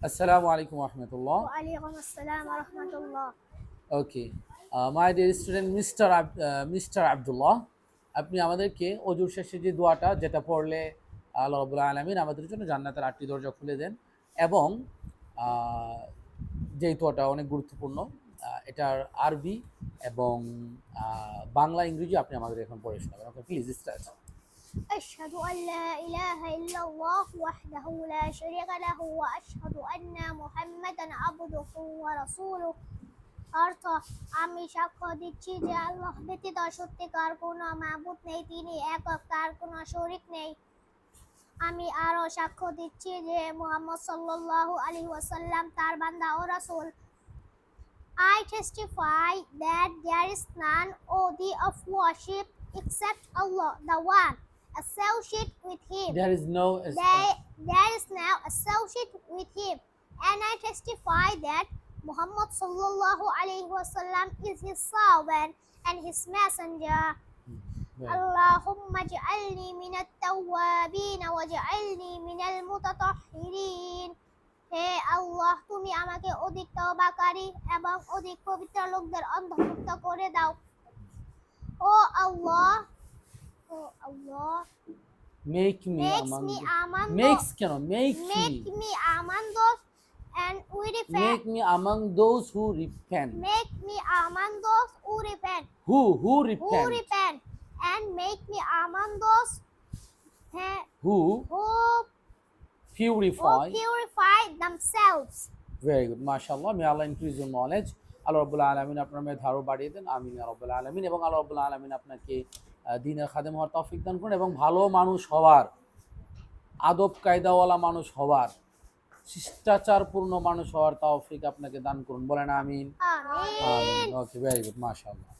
আসসালামু আলাইকুম রহমতুল্লাহ okay my dear student mister mister Abdullah আপনি আমাদেরকে অজুর শেষে যে দোয়াটা যেটা পড়লে আল্লাহবুল্লাহ আলমিন আমাদের জন্য জান্নাতের আটটি দরজা খুলে দেন এবং যেই দোয়াটা অনেক গুরুত্বপূর্ণ এটার আরবি এবং বাংলা ইংরেজি আপনি আমাদের এখন পড়ে শোনাবেন। ওকে প্লিজ স্টার্ট أشهد أن لا إله إلا الله وحده لا شريك له وأشهد أن محمدا عبده ورسوله অর্থ আমি সাক্ষ্য দিচ্ছি যে আল্লাহ ব্যতীত সত্যিকার কোনো মাবুদ নেই তিনি একক তার কোনো শরিক নেই আমি আরও সাক্ষ্য দিচ্ছি যে মোহাম্মদ সাল্লাল্লাহু আলী ওয়াসাল্লাম তার বান্দা ও রাসূল I testify that there is none worthy of worship except Allah, the One. associate with Him. There is no There, there is now associate with Him, and I testify that Muhammad sallallahu alaihi wasallam is His servant and His messenger. اللهم اجعلني من التوابين واجعلني من المتطهرين হে আল্লাহ তুমি আমাকে অধিক তওবাকারী এবং অধিক পবিত্র লোকদের অন্তর্ভুক্ত করে দাও ও আল্লাহ Allah make me makes among me among makes কেন make make me me among those and we repent make me among those who repent make me among those who repent who who repent who repent and make me among those eh, who who who purify purify themselves very good মাশাআল্লাহ may Allah increase your knowledge Allah রাব্বুল আলামিন আপনার মেধা আরও বাড়িয়ে দেন আমিন ইয়া রাব্বুল আলামিন এবং আল্লাহ রাব্বুল আলামিন আপনাকে দিনের খাদেম হওয়ার তফিক দান করুন এবং ভালো মানুষ হওয়ার আদব কায়দাওয়ালা মানুষ হওয়ার শিষ্টাচারপূর্ণ মানুষ হওয়ার তফিক আপনাকে দান করুন। বলেন আমিন। ওকে ভেরি গুড মাশাআল্লাহ।